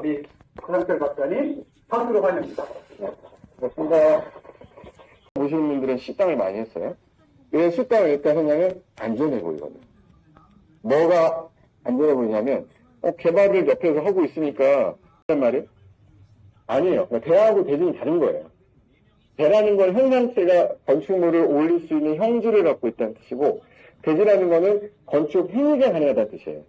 우리 고상철 박사님 박수로 환영합니다. 그렇습니다. 보시는 분들은 식당을 많이 했어요. 왜 식당을 일단 했냐면 안전해 보이거든. 뭐가 안전해 보이냐면 어, 개발을 옆에서 하고 있으니까 란 말이에요? 아니에요. 그러니까 대하고 대중이 다른 거예요. 대라는 건 형상체가 건축물을 올릴 수 있는 형질을 갖고 있다는 뜻이고 대지라는 거는 건축 행위가 가능하다는 뜻이에요.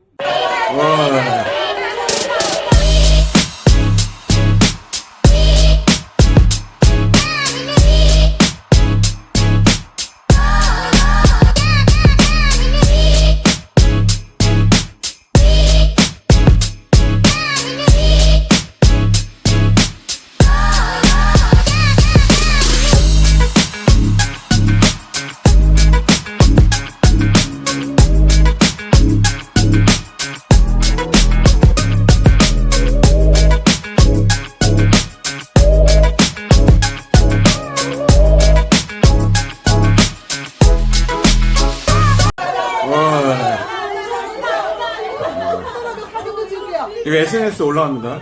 이거 SNS 올라갑니다.